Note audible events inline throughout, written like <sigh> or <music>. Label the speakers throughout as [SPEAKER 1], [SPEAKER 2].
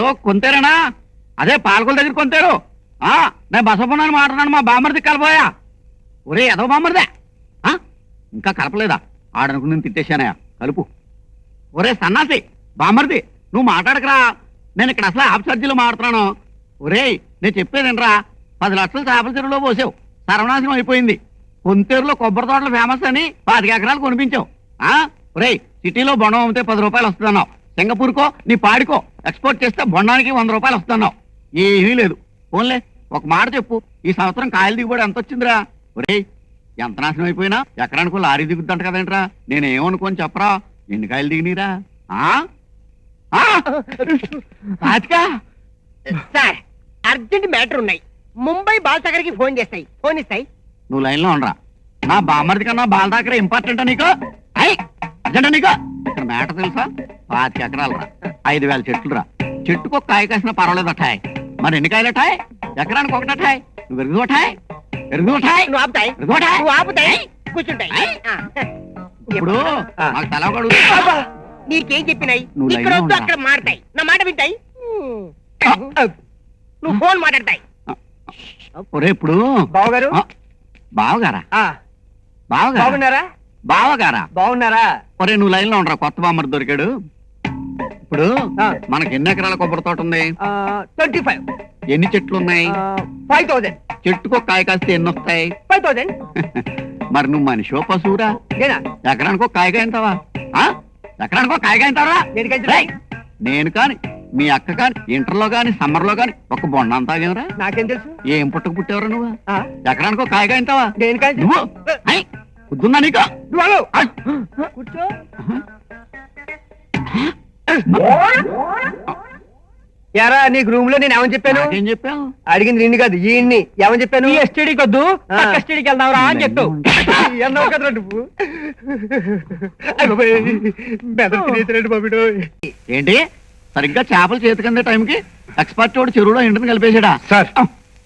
[SPEAKER 1] కొంతేరేనా? అదే పాలకుల దగ్గర కొంతారు. ఆ నేను బసపున్నాను మాట్లాడాను మా బామ్మర్ది కలపోయా ఒరే ఎదవ బామ్మర్దే. ఆ? ఇంకా కలపలేదా? ఆడనుకుని నేను తిట్టేశానయా కలుపు. ఒరే సన్నాసి బామ్మర్ది నువ్వు మాట్లాడకరా. నేను ఇక్కడ అసలు ఆఫ్ ఛార్జీలో మాడుతున్నాను ఒరేయ్ నేను చెప్పేదేనరా పది లక్షలు చేపల చెరువులో పోసావు. సర్వనాశనం అయిపోయింది. కొంతేరులో కొబ్బరి తోటలు ఫేమస్ అని పాతిక ఎకరాలు కొనిపించావు. ఆ ఒరేయ్ సిటీలో బొండం అమ్మితే పది రూపాయలు వస్తుందన్నావు. సింగపూర్కో నీ పాడికో ఎక్స్పోర్ట్ చేస్తే బొండానికి వంద రూపాయలు వస్తున్నావు. ఏమీ లేదు. ఓన్లే ఒక మాట చెప్పు. ఈ సంవత్సరం కాయలు దిగుబడి ఎంత వచ్చిందిరా? ఒరేయ్ ఎంత నాశనం అయిపోయినా ఎకరానికో లారీ దిగుద్దంట కదేంట్రా? నేనేమనుకోని చెప్పరా? ఎన్ని కాయలు దిగినీరా?
[SPEAKER 2] సార్ అర్జెంట్ మ్యాటర్ ఉన్నాయి. ముంబై బాల్సాగర్కి ఫోన్ చేస్తాయి. ఫోన్ ఇస్తాయి.
[SPEAKER 1] నువ్వు లైన్లో ఉండరా. నా బామ్మర్ది కన్నా బాల దగ్గర ఇంపార్టెంటా నీకు? అయ్ అర్జెంటా నీకు? ఇక్కడ మేట తెలుసా? పాతిక ఎకరాలు. రా ఐదు వేల చెట్లు రా. చెట్టుకు ఒక కాయ కాసిన పర్వాలేదు అఠాయ్ మరి ఎన్ని కాయలు అఠాయ్ ఎకరానికి ఒకటి అఠాయ్ నువ్వు ఎరుగు అఠాయ్ ఎరుగు అఠాయ్
[SPEAKER 2] నువ్వు ఆపుతాయి.
[SPEAKER 1] ఎరుగు అఠాయ్
[SPEAKER 2] నువ్వు ఆపుతాయి. కూర్చుంటాయి.
[SPEAKER 1] ఇప్పుడు. నాకు తల
[SPEAKER 2] నీకేం చెప్పినాయి? ఇక్కడ వద్దు? అక్కడ మాడతాయి. నా మాట వింటాయి? నువ్వు ఫోన్ మాట్లాడతాయి.
[SPEAKER 1] ఒరే ఇప్పుడు
[SPEAKER 2] బావగారు?
[SPEAKER 1] ఆ, బావగారా? బావగారా?
[SPEAKER 2] బాగున్నారా?
[SPEAKER 1] బావగారా?
[SPEAKER 2] బాగున్నారా?
[SPEAKER 1] ఒరే నువ్వు లైన్లో ఉండరా. కొత్త బామ్మర్ దొరికాడు. ఇప్పుడు. మనకి ఎన్ని ఎకరాల కొబ్బరి తోట ఉంది?
[SPEAKER 2] ట్వంటీ ఫైవ్
[SPEAKER 1] ఎన్ని చెట్లు ఉన్నాయి?
[SPEAKER 2] ఫైవ్ థౌసండ్
[SPEAKER 1] చెట్టుకు ఒక కాయ కాస్తే ఎన్ని వస్తాయి?
[SPEAKER 2] ఫైవ్ థౌసండ్
[SPEAKER 1] మరి నువ్వు మనిషి పశువురా?
[SPEAKER 2] నేనా?
[SPEAKER 1] ఎకరానికి ఒక కాయగా ఎంతవా? ఎకరానికి ఒక కాయగా ఎంతవరా? నేను కాని మీ అక్క కాని ఇంటర్లో కాని సమ్మర్లో కాని ఒక బొండ అంతా తాగేవరా?
[SPEAKER 2] నాకేం తెలుసు?
[SPEAKER 1] ఏం పుట్టకు పుట్టేవరా నువ్వు? ఎకరానికి ఒక కాయగా ఎంతవా?
[SPEAKER 2] దేనికైతే
[SPEAKER 1] నువ్వు? ఐ, పొద్దున్నా నీకు?
[SPEAKER 2] నువ్వు కూర్చో. యారా నీకు రూమ్లో నేను ఏమని చెప్పాను?
[SPEAKER 1] నాకేం చెప్పావు?
[SPEAKER 2] అడిగింది నిన్ను కాదు ఈయన్ని. ఏమని చెప్పాను?
[SPEAKER 3] ఈ ఎస్టీడీకి వద్దు
[SPEAKER 2] ఆ.
[SPEAKER 3] పక్క ఎస్టీడీకి వెళ్దాంరా అని చెప్పు.
[SPEAKER 2] ఎన్నో కదరా నువ్వు.
[SPEAKER 1] ఏంటి? సరిగ్గా చేపలు చేతికందే టైంకి ఎక్స్పర్ట్ వాడు చెరువులో ఎండుని కలిపేసాడా
[SPEAKER 3] సార్.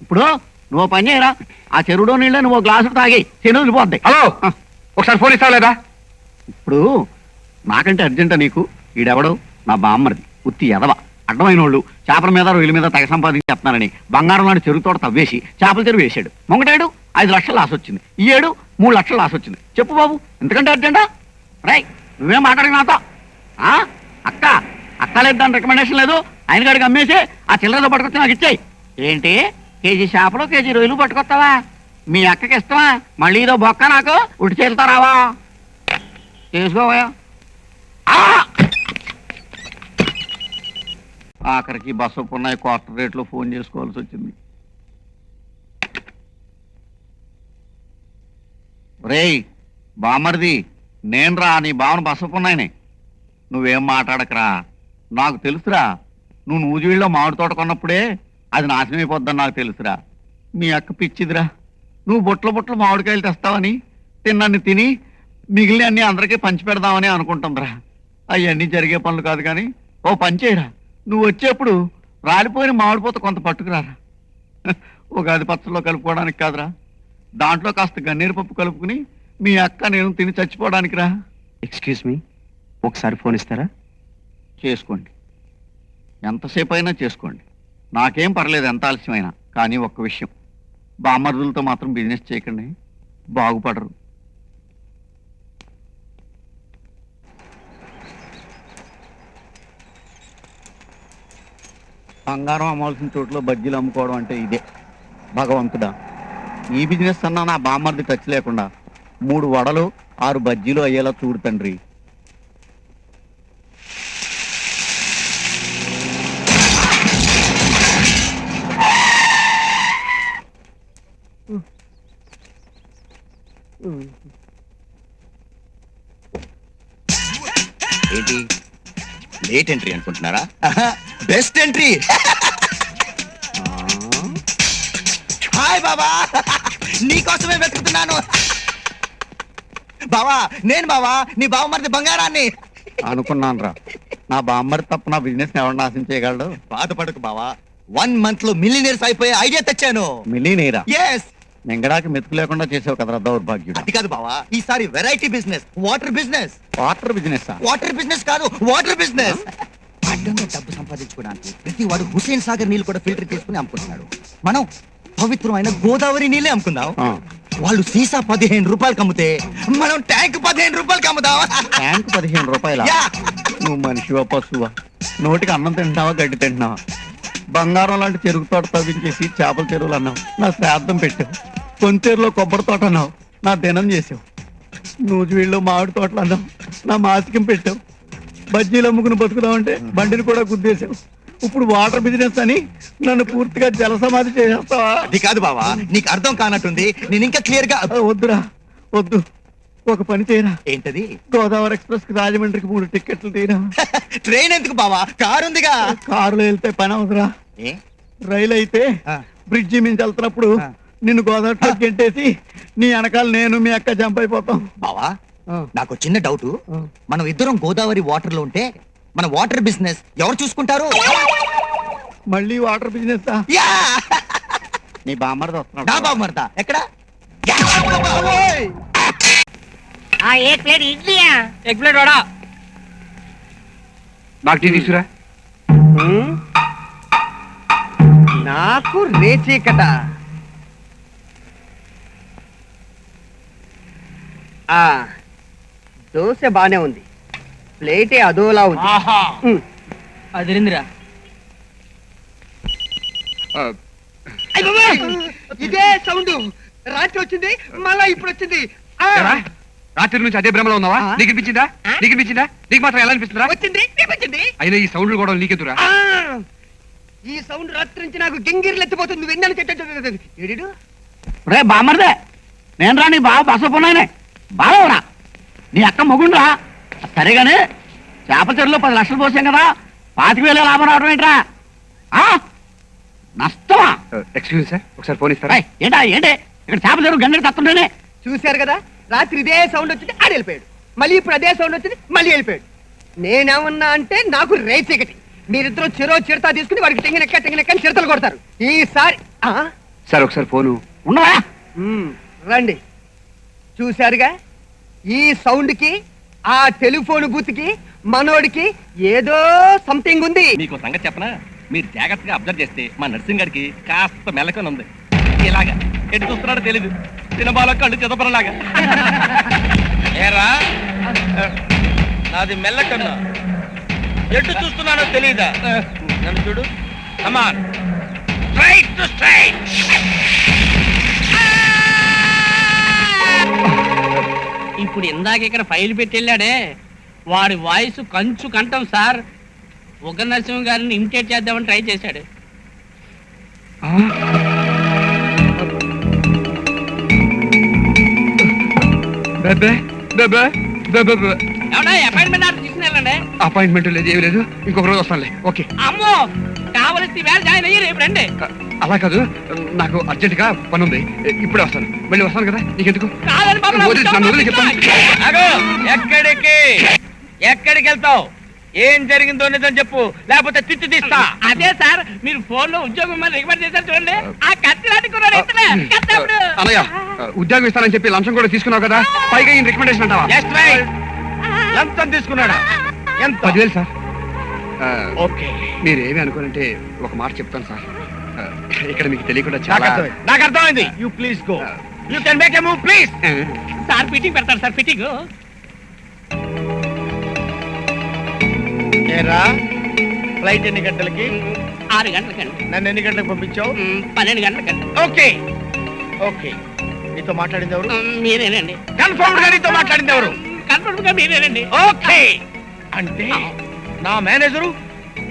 [SPEAKER 1] ఇప్పుడు నువ్వు పని చేయరా? ఆ చెరువులో నీళ్ళ నువ్వు గ్లాసు తాగి చెరువు వెళ్ళిపోద్ది
[SPEAKER 3] హలో. ఒకసారి ఫోన్ ఇస్తావు లేదా?
[SPEAKER 1] ఇప్పుడు నాకంటే అర్జెంటా నీకు? ఈడెవడు? నా బామ్మరిది. ఉత్తి ఎదవ అడ్డమైన వాళ్ళు చేపల మీద రొయ్యల మీద తెగ సంపాదించి చెప్తున్నారని బంగారం నాడు చెరువు తోట తవ్వేసి చేపల చెరువు వేసాడు మొంగటాడు? ఐదు లక్షలు లాస్ వచ్చింది. ఈ ఏడు? మూడు లక్షలు లాస్ వచ్చింది. చెప్పు బాబు ఎందుకంటే అర్జెంటా? రై నువ్వేం మాట్లాడి నాతో. అక్క అక్క లేదు దాని రికమెండేషన్ లేదు. ఆయన గడికి అమ్మేసి ఆ చిల్లరతో పట్టుకొచ్చి నాకు ఇచ్చాయి. ఏంటి? కేజీ చేపలు కేజీ రొయ్యలు పట్టుకొస్తావా? మీ అక్కకి ఇష్టమా? మళ్ళీ ఇదో బొక్క నాకు ఉడి చేరుతా రావా? చేసుకోవా ఆఖరికి బస్సు ఉన్నాయి క్వార్టర్ రేట్లో ఫోన్ చేసుకోవాల్సి వచ్చింది. రేయ్ బామర్ది నేను రా నీ భావన బసపున్నాయని నువ్వేం మాట్లాడకరా? నాకు తెలుసురా నువ్వు నూజివీడులో మామిడి తోట కొన్నప్పుడే అది నాశనం అయిపోద్దని నాకు తెలుసురా. మీ అక్క పిచ్చిదిరా నువ్వు బొట్లు బొట్లు మామిడికాయలు తెస్తావని తిన్నాన్ని తిని మిగిలిన అన్ని అందరికీ పంచి పెడదామని అనుకుంటుందిరా. అవన్నీ జరిగే పనులు కాదు కానీ ఓ పని చేయరా. నువ్వు వచ్చేప్పుడు రాలిపోయిన మామిడిపోత కొంత పట్టుకురారా. ఉగాది పచ్చల్లో కలుపుకోవడానికి కాదురా. దాంట్లో కాస్త గన్నేరు పప్పు కలుపుకుని మీ అక్క నేను తిని చచ్చిపోవడానికి రా.
[SPEAKER 3] ఎక్స్క్యూజ్ మీ ఒకసారి ఫోన్ ఇస్తారా?
[SPEAKER 1] చేసుకోండి. ఎంతసేపు అయినా చేసుకోండి. నాకేం పర్లేదు ఎంత ఆలస్యమైనా కానీ ఒక్క విషయం. బామర్దులతో మాత్రం బిజినెస్ చేయకండి. బాగుపడరు. బంగారం అమ్మాల్సిన చోట్లో బజ్జీలు అమ్ముకోవడం అంటే ఇదే. భగవంతుడా ఈ బిజినెస్ అన్నా నా బామ్మర్ది టచ్ లేకుండా మూడు వడలు ఆరు బజ్జీలు అయ్యేలా చూడు తండ్రి.
[SPEAKER 4] ఏంటి? లేట్ ఎంట్రీ అనుకుంటున్నారా? బెస్ట్ ఎంట్రీ హాయ్ బాబా. నీకోసమే వెతుకుతున్నాను. బావా నేను బావా నీ బావ మరిది బంగారాన్ని.
[SPEAKER 1] అనుకున్నాను రా. నా బామ్మరి తప్ప నా బిజినెస్ ఎవరు నాశనం చేయగలడు?
[SPEAKER 4] బాధపడకు బావా. వన్ మంత్లో మిలినియర్స్ అయిపోయే ఐడియా తెచ్చాను.
[SPEAKER 1] మిలీనీరా
[SPEAKER 4] ఎస్
[SPEAKER 1] మింగడానికి మెతుకు లేకుండా చేసావు కదరా దౌర్భాగ్యుడు.
[SPEAKER 4] అది కాదు బావా ఈసారి variety business water business
[SPEAKER 1] water business
[SPEAKER 4] water business కాదు వాటర్ బిజినెస్ అడ్డంగా డబ్బు సంపాదించుకోవడానికి ప్రతి వాడు హుసేన్ సాగర్ నీళ్ళు కూడా ఫిల్టర్ చేసుకుని అమ్ముకుంటున్నాడు. మనం పవిత్రమైన గోదావరి నీళ్ళే అమ్ముకుందాం. వాళ్ళు సీసా పదిహేను రూపాయలకి అమ్మితే మనం ట్యాంక్ పదిహేను రూపాయలకి అమ్ముదాం
[SPEAKER 1] ట్యాంక్ పదిహేను రూపాయల. నువ్వు మనిషివా పశువా? నోటికి అన్నం తింటున్నావా గడ్డి తింటున్నావా? బంగారం లాంటి చెరుకు తోట తవ్వించేసి చేపల చెరువులు అన్నావు. నా శ్రాద్ధం పెట్టావు. కొంతేరులో కొబ్బరి తోట అన్నావు. నా దినం చేసావు. నూజివీళ్ళు మామిడి తోటలు అన్నావు. నా మాసికం పెట్టావు. బజ్జీలు అమ్ముకుని బతుకుదామంటే బండిని కూడా గుద్దేశావు. ఇప్పుడు వాటర్ బిజినెస్ అని నన్ను పూర్తిగా జల సమాధి చేసేస్తావా?
[SPEAKER 4] అది కాదు బావా నీకు అర్థం కానట్టుంది. నేను ఇంకా క్లియర్గా
[SPEAKER 1] ఆ, వద్దురా. వద్దు. ఒక పని చేయరా
[SPEAKER 4] ఏంటది?
[SPEAKER 1] గోదావరి ఎక్స్ప్రెస్కి రాజమండ్రికి మూడు టికెట్లు తీరా <laughs>
[SPEAKER 4] ట్రైన్ ఎందుకు బావా? కారు ఉందిగా.
[SPEAKER 1] కారులో వెళ్తే పని అవసరా
[SPEAKER 4] ఏ?
[SPEAKER 1] రైలు అయితే. బ్రిడ్జి మించి వెళ్తున్నప్పుడు. నిన్ను గోదావరి గెంటేసి నీ వెనకాల నేను మీ అక్క జంప్ అయిపోతాం.
[SPEAKER 4] బావా నాకు చిన్న డౌట్. మనం ఇద్దరం గోదావరి వాటర్లో ఉంటే మన వాటర్ బిజినెస్ ఎవరు చూసుకుంటారు?
[SPEAKER 1] మళ్ళీ వాటర్ బిజినెస్
[SPEAKER 4] యా!
[SPEAKER 1] నీ బామ్మర్ది
[SPEAKER 4] నా
[SPEAKER 1] వస్తున్నాడు
[SPEAKER 4] మరత ఎక్కడ
[SPEAKER 2] ఆ ఏ ప్లేట్ ఇడ్లీయా?
[SPEAKER 3] ఎగ్ ప్లేట్ వాడా? నాకు టీ తీసుకురా.
[SPEAKER 2] నాకు రేచీకట ఆ దోశ బానే ఉంది. ప్లేటే అదోలా ఉంది. ఉమ్.
[SPEAKER 3] అదిరిందిరా
[SPEAKER 2] అయ్ బాబోయ్! ఇదే సౌండ్. రాత్రి వచ్చింది మళ్ళా ఇప్పుడు వచ్చింది. ఆ!
[SPEAKER 3] రాత్రి నుంచి అదే భ్రమలో ఉన్నావా? నీకు అనిపించిందా? నీకు అనిపించిందా నీకు మాత్రం ఎలా అనిపిస్తుందా
[SPEAKER 2] వచ్చింది
[SPEAKER 3] అయినా ఈ సౌండ్ కూడా నీకెదురా!
[SPEAKER 2] ఈ సౌండ్ రాత్రి నుంచి నాకు గింగిర్లు ఎత్తిపోతుంది విన్నాను చెట్టు
[SPEAKER 1] రే బామ్మర్దే నేను రా నీ బావ బసపోనాయనే బావరా నీ అక్క మొగుండ్రా సరేగానే చేపల చెరువులో పది లక్షలు పోసాం కదా పాతిక వేల లాభం రావడం ఏంట్రా ఆ? నష్టమా
[SPEAKER 3] ఎక్స్క్యూజ్ సార్ ఒకసారి ఫోన్ ఇస్తారా
[SPEAKER 1] ఏంటా ఏంటి ఇక్కడ చేపల చెరువు గంగడి తత్తుంటేనే
[SPEAKER 2] చూశారు కదా రాత్రి ఇదే సౌండ్ వచ్చింది ఆడు వెళ్ళిపోయాడు. మళ్ళీ ఇప్పుడు అదే సౌండ్ వచ్చింది మళ్ళీ వెళ్ళిపోయాడు. నేనేమన్నా అంటే నాకు రేచీకటి మీరిద్దరూ చెరో చిరతా తీసుకుని వాడికి తెంగినెక్క తెంగినెక్క అని చిరతలు కొడతారు. ఈసారి ఆ?
[SPEAKER 3] సార్ ఒకసారి ఫోను.
[SPEAKER 2] మ్మ్, రండి. చూశారుగా? ఈ సౌండ్కి ఆ టెలిఫోన్ బూత్కి మనోడికి ఏదో సంథింగ్ ఉంది.
[SPEAKER 5] మీకు సంగతి చెప్పనా? మీరు జాగ్రత్తగా అబ్జర్వ్ చేస్తే మా నర్సింగ్ గారికి కాస్త మెలకొని ఉంది. ఇలాగా. ఎటు చూస్తున్నాడో తెలీదు. సినిమాలో కళ్ళు చిదపరలాగా ఏరా? నాది మెల్లకన్నా ఎటు చూస్తున్నానో తెలీదా? నన్ను చూడు. కమాన్ స్ట్రైట్ టు స్ట్రైట్
[SPEAKER 6] ఇప్పుడు ఇందాక ఇక్కడ ఫైల్ పెట్టి వెళ్ళాడే. వాడి వాయిస్ కంచు కంఠం సార్. ఉగ్ర నరసింహ గారిని ఇమిటేట్ చేద్దామని ట్రై చేశాడు. అపాయింట్మెంట్ ఆర్డర్ తీసుకుని వెళ్ళండి.
[SPEAKER 3] అపాయింట్మెంట్ లేదు ఏమి లేదు. ఇంకొక రోజు వస్తానులే. ఓకే.
[SPEAKER 6] అమ్మో కావలసి వేళ జాయిన్ అయ్యి రేపు రండి.
[SPEAKER 3] అలా కాదు. నాకు అర్జెంట్గా పని ఉంది ఇప్పుడే వస్తాను. మళ్ళీ వస్తాను కదా? నీకెందుకు?
[SPEAKER 5] ఎక్కడికి? ఎక్కడికి వెళ్తావు? ఏం జరిగిందో నిజం చెప్పు లేకపోతే తిట్టి తీస్తా.
[SPEAKER 6] అదే సార్ మీరు ఫోన్లో ఉద్యోగం రికమెండ్ చేశారు చూడండి. ఆ. కత్తి లాంటి కుర్రాడు ఎత్తలే. కత్తప్పుడు
[SPEAKER 3] అన్నయ్య ఉద్యోగం ఇస్తానని చెప్పి లంచం కూడా తీసుకున్నావు కదా? పైగా ఈయన రికమెండేషన్ అంటావా?
[SPEAKER 5] లంచం తీసుకున్నాడా? ఎంత?
[SPEAKER 3] పదివేలు సార్. ఆ,
[SPEAKER 5] ఓకే.
[SPEAKER 3] మీరు ఏమి అనుకోనంటే ఒక మాట చెప్తాను సార్. ఇక్కడ మీకు తెలియకుండా చాలా
[SPEAKER 5] నాకు అర్థమైంది. You please go you can make a move please
[SPEAKER 6] sir fitting పెడతారు సార్ ఫిట్టింగ్
[SPEAKER 5] ఏరా? ఫ్లైట్ ఎన్ని గంటలకి?
[SPEAKER 6] ఆరు గంటలకండి.
[SPEAKER 5] నన్ను ఎన్ని గంటలకు పంపించావు?
[SPEAKER 6] మ్, పన్నెండు గంటలకండి.
[SPEAKER 5] ఓకే. ఓకే. నీతో మాట్లాడింది ఎవరు?
[SPEAKER 6] మ్, మీరేనండి.
[SPEAKER 5] కన్ఫర్మ్గా నీతో మాట్లాడింది ఎవరు?
[SPEAKER 6] కన్ఫర్మ్గా మీరేనండి.
[SPEAKER 5] ఓకే. అంటే నా మేనేజరు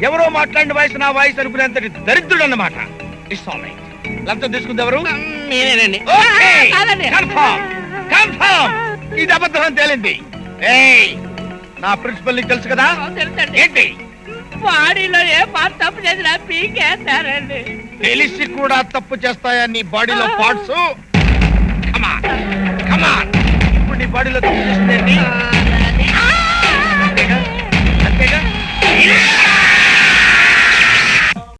[SPEAKER 5] ఎవరో మాట్లాడిన వాయిస్ నా వాయిస్ అనుకునేంతటి దరిద్రుడు అన్నమాట ఇట్స్ ఆల్ రైట్. లంచం తీసుకుంది ఎవరు?
[SPEAKER 6] మ్, మీరేనండి.
[SPEAKER 5] ఓకే.
[SPEAKER 6] కాదండి.
[SPEAKER 5] కన్ఫర్మ్. కన్ఫర్మ్. ఇది అబద్ధం అని తేలింది. ఏయ్. నా ప్రిన్సిపల్ నీకు తెలుసు కదా? ఏంటి?
[SPEAKER 6] బాడీలో ఏ పార్ట్ తప్పు చేసినా పీకేస్తారండి.
[SPEAKER 5] తెలిసి కూడా తప్పు చేస్తాయా నీ బాడీలో పార్ట్స్ ఇప్పుడు నీ బాడీలో తప్పు చేస్తుంది అంతేగా? అంతేగా?